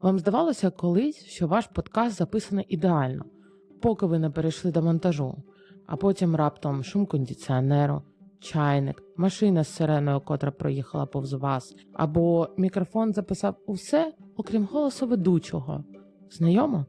Вам здавалося колись, що ваш подкаст записаний ідеально, поки ви не перейшли до монтажу, а потім раптом шум кондиціонеру, чайник, машина з сиреною, котра проїхала повз вас, або мікрофон записав усе, окрім голосу ведучого. Знайомо?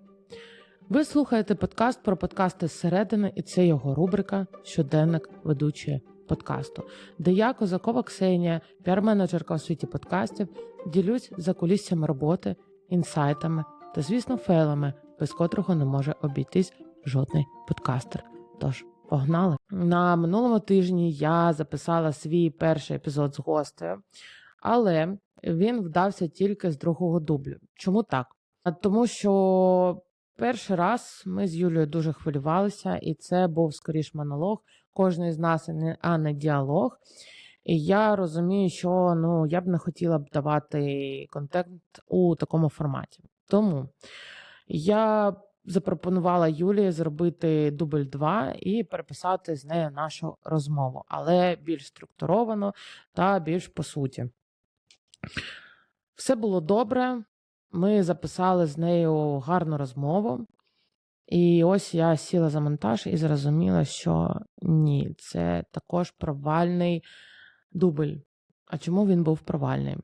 Ви слухаєте подкаст про подкасти зсередини, і це його рубрика Щоденник ведучої подкасту, де я, Козакова Ксенія, піар-менеджерка у світі подкастів, ділюсь за кулісся роботи, інсайтами та, звісно, фейлами, без котрого не може обійтись жодний подкастер. Тож, погнали! На минулому тижні я записала свій перший епізод з гостею, але він вдався тільки з другого дублю. Чому так? Тому що перший раз ми з Юлією дуже хвилювалися, і це був скоріш монолог кожної з нас, а не діалог. І я розумію, що ну я б не хотіла б давати контент у такому форматі. Тому я запропонувала Юлії зробити дубль 2 і переписати з нею нашу розмову, але більш структуровано та більш по суті. Все було добре. Ми записали з нею гарну розмову. І ось я сіла за монтаж і зрозуміла, що ні, це також провальний дубль. А чому він був провальний?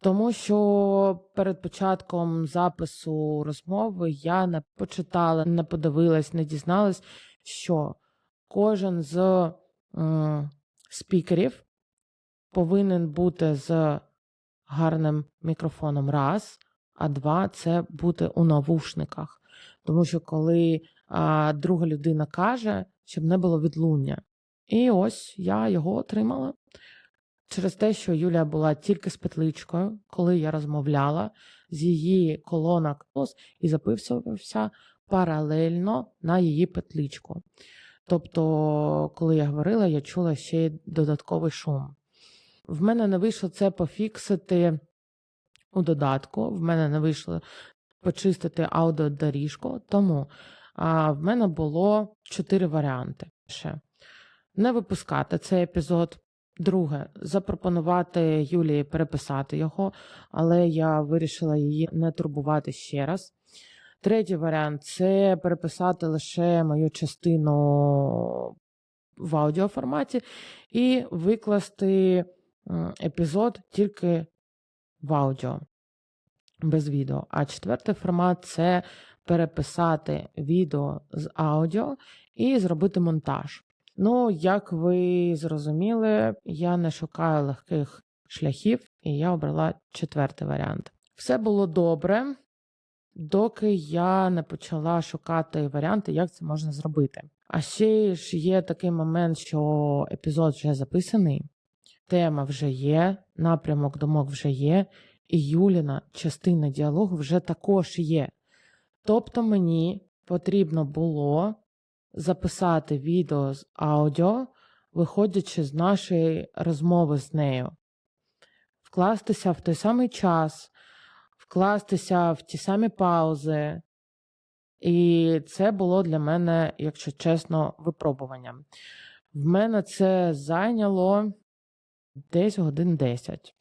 Тому що перед початком запису розмови я не почитала, не подивилась, не дізналась, що кожен з м, спікерів повинен бути з гарним мікрофоном раз, а два це бути у навушниках. Тому що коли а, друга людина каже, щоб не було відлуння. І ось я його отримала через те, що Юлія була тільки з петличкою, коли я розмовляла з її колонок і записувався паралельно на її петличку. Тобто, коли я говорила, я чула ще й додатковий шум. В мене не вийшло це пофіксити у додатку, в мене не вийшло почистити аудіодоріжку, тому а, в мене було чотири варіанти. Ще. Не випускати цей епізод. Друге, запропонувати Юлії переписати його, але я вирішила її не турбувати ще раз. Третій варіант це переписати лише мою частину в аудіоформаті і викласти епізод тільки в аудіо без відео. А четвертий формат це переписати відео з аудіо і зробити монтаж. Ну, як ви зрозуміли, я не шукаю легких шляхів, і я обрала четвертий варіант. Все було добре, доки я не почала шукати варіанти, як це можна зробити. А ще ж є такий момент, що епізод вже записаний, тема вже є, напрямок думок вже є, і Юліна частина діалогу вже також є. Тобто мені потрібно було записати відео з аудіо, виходячи з нашої розмови з нею, вкластися в той самий час, вкластися в ті самі паузи. І це було для мене, якщо чесно, випробуванням. В мене це зайняло десь годин 10.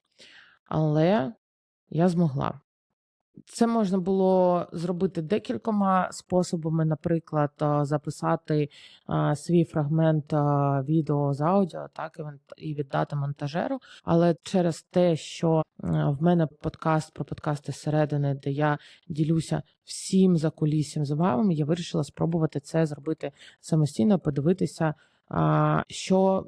Але я змогла. Це можна було зробити декількома способами, наприклад, записати свій фрагмент відео з аудіо, так і віддати монтажеру. Але через те, що в мене подкаст про подкасти зсередини, де я ділюся всім за куліссям з вами, я вирішила спробувати це зробити самостійно, подивитися, що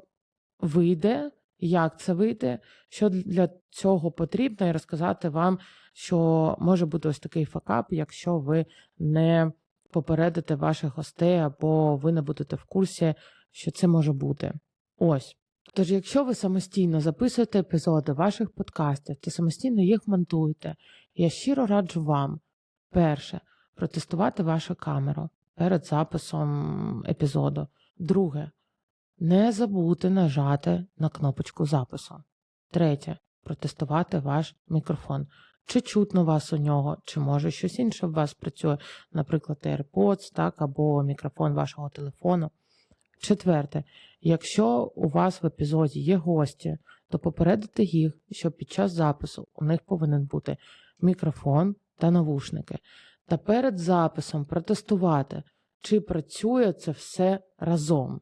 вийде, як це вийде, що для цього потрібно, і розказати вам, що може бути ось такий факап, якщо ви не попередите ваших гостей або ви не будете в курсі, що це може бути. Ось. Тож, якщо ви самостійно записуєте епізоди ваших подкастів та самостійно їх монтуєте, я щиро раджу вам перше протестувати вашу камеру перед записом епізоду. Друге, не забудьте нажати на кнопочку запису. Третє протестувати ваш мікрофон. Чи чутно вас у нього, чи може щось інше в вас працює, наприклад, AirPods, так, або мікрофон вашого телефону. Четверте, якщо у вас в епізоді є гості, то попередити їх, що під час запису у них повинен бути мікрофон та навушники. Та перед записом протестувати, чи працює це все разом.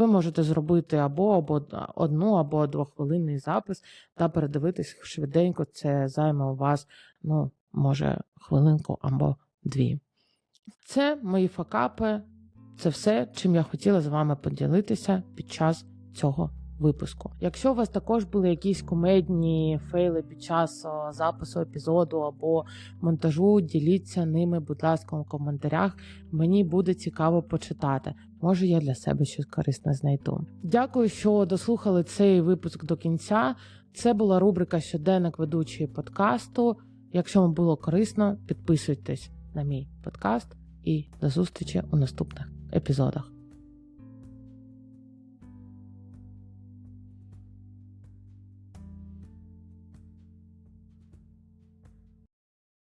Ви можете зробити або, або одну, або двохвилинний запис та передивитись швиденько. Це займе у вас, ну, може, хвилинку або дві. Це мої факапи. Це все, чим я хотіла з вами поділитися під час цього випуску. Якщо у вас також були якісь кумедні фейли під час запису епізоду або монтажу, діліться ними, будь ласка, у коментарях. Мені буде цікаво почитати. Може, я для себе щось корисне знайду. Дякую, що дослухали цей випуск до кінця. Це була рубрика Щоденник ведучої подкасту. Якщо вам було корисно, підписуйтесь на мій подкаст і до зустрічі у наступних епізодах.